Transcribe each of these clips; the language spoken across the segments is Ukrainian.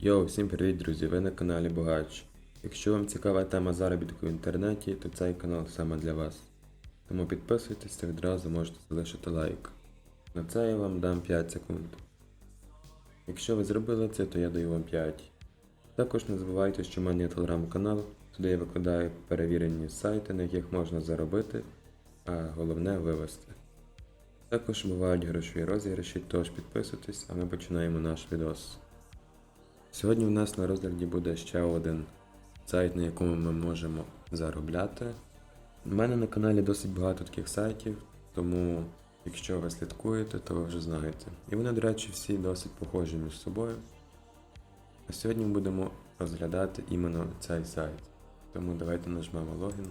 Йоу, всім привіт, друзі! Ви на каналі Богач. Якщо вам цікава тема заробітку в інтернеті, то цей канал саме для вас. Тому підписуйтесь та відразу можете залишити лайк. На це я вам дам 5 секунд. Якщо ви зробили це, то я даю вам 5. Також не забувайте, що в мене є телеграм-канал, туди я викладаю перевірені сайти, на яких можна заробити, а головне вивести. Також бувають грошові розіграші, тож підписуйтесь, а ми починаємо наш відос. Сьогодні у нас на розгляді буде ще один сайт, на якому ми можемо заробляти. У мене на каналі досить багато таких сайтів, тому якщо ви слідкуєте, то ви вже знаєте. І вони, до речі, всі досить похожі між собою. А сьогодні ми будемо розглядати іменно цей сайт. Тому давайте нажмемо логін.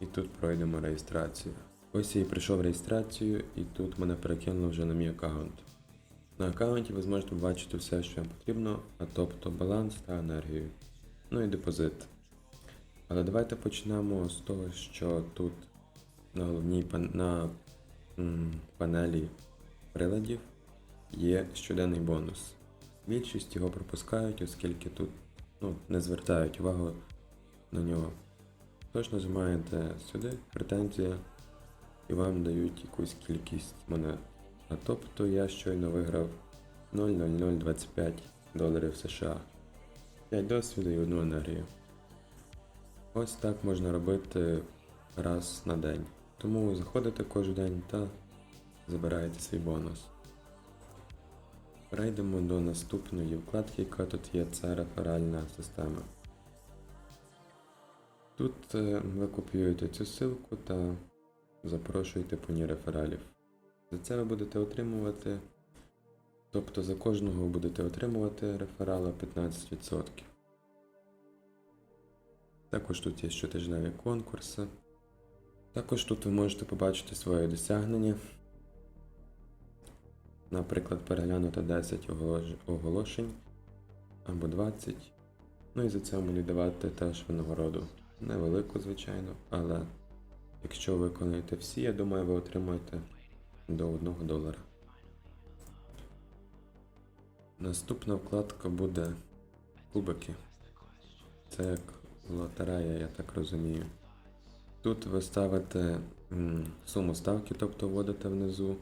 І тут пройдемо реєстрацію. Ось я і прийшов реєстрацію, і тут мене перекинуло вже на мій аккаунт. На аккаунті ви зможете побачити все, що вам потрібно, а тобто баланс та енергію. Ну і депозит. Але давайте почнемо з того, що тут на головній на, панелі приладів є щоденний бонус. Більшість його пропускають, оскільки тут ну, не звертають увагу на нього. Тож нажимаєте сюди, претензія, і вам дають якусь кількість монет. А тобто я щойно виграв 0,0025 доларів США. 5 досвіду і одну енергію. Ось так можна робити раз на день. Тому заходите кожен день та забираєте свій бонус. Перейдемо до наступної вкладки, яка тут є, це реферальна система. Тут е, ви копіюєте цю ссылку та запрошуєте по ній рефералів. За це ви будете отримувати, тобто за кожного ви будете отримувати реферала 15%. Також тут є щотижневі конкурси. Також тут ви можете побачити своє досягнення. Наприклад, переглянути 10 оголошень або 20. Ну і за це мені давати теж винагороду. Невелику, звичайно, але якщо ви виконуєте всі, я думаю, ви отримаєте до 1 долара. Наступна вкладка буде кубики. Це як лотерея, я так розумію. Тут ви ставите суму ставки, тобто вводите внизу,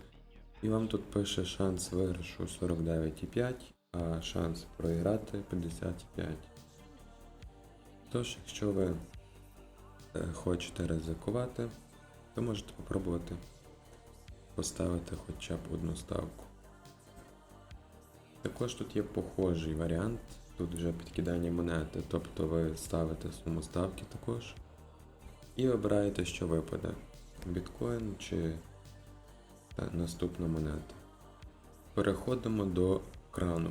і вам тут пише шанс виграшу 49,5, а шанс проіграти 55. Тож, якщо ви е, хочете ризикувати, то можете спробувати поставити хоча б одну ставку. Також тут є похожий варіант, тут вже підкидання монети, тобто ви ставите суму ставки також і обираєте, що випаде: біткоін чи та, наступна монета. Переходимо до крану.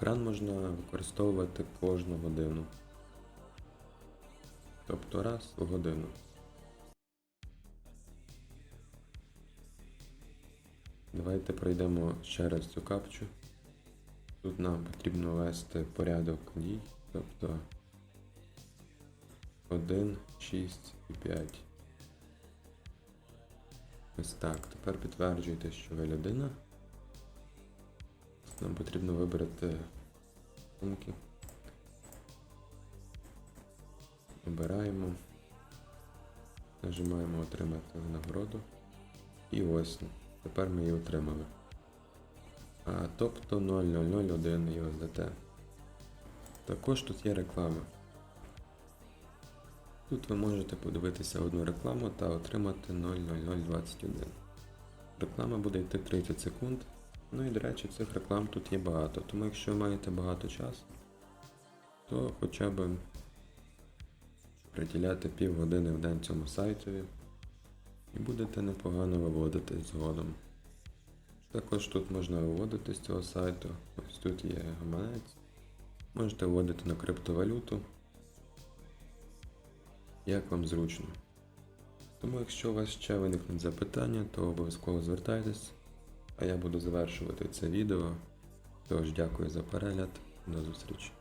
Кран можна використовувати кожну годину. Тобто раз у годину. Давайте пройдемо ще раз цю капчу. Тут нам потрібно ввести порядок дій, тобто 1, 6 і 5. Ось так. Тепер підтверджуйте, що ви людина. Нам потрібно вибрати сумки. Обираємо. Нажимаємо отримати нагороду. І ось. Тепер ми її отримали. А, тобто 0001 USDT. Також тут є реклама. Тут ви можете подивитися одну рекламу та отримати 00021. Реклама буде йти 30 секунд. Ну і до речі, цих реклам тут є багато. Тому якщо маєте багато часу, то хоча б приділяти півгодини в день цьому сайтові і будете непогано виводити згодом. Також тут можна виводити з цього сайту. Ось тут є гаманець. Можете вводити на криптовалюту. Як вам зручно. Тому якщо у вас ще виникнуть запитання, то обов'язково звертайтесь, а я буду завершувати це відео. Тож дякую за перегляд, до зустрічі.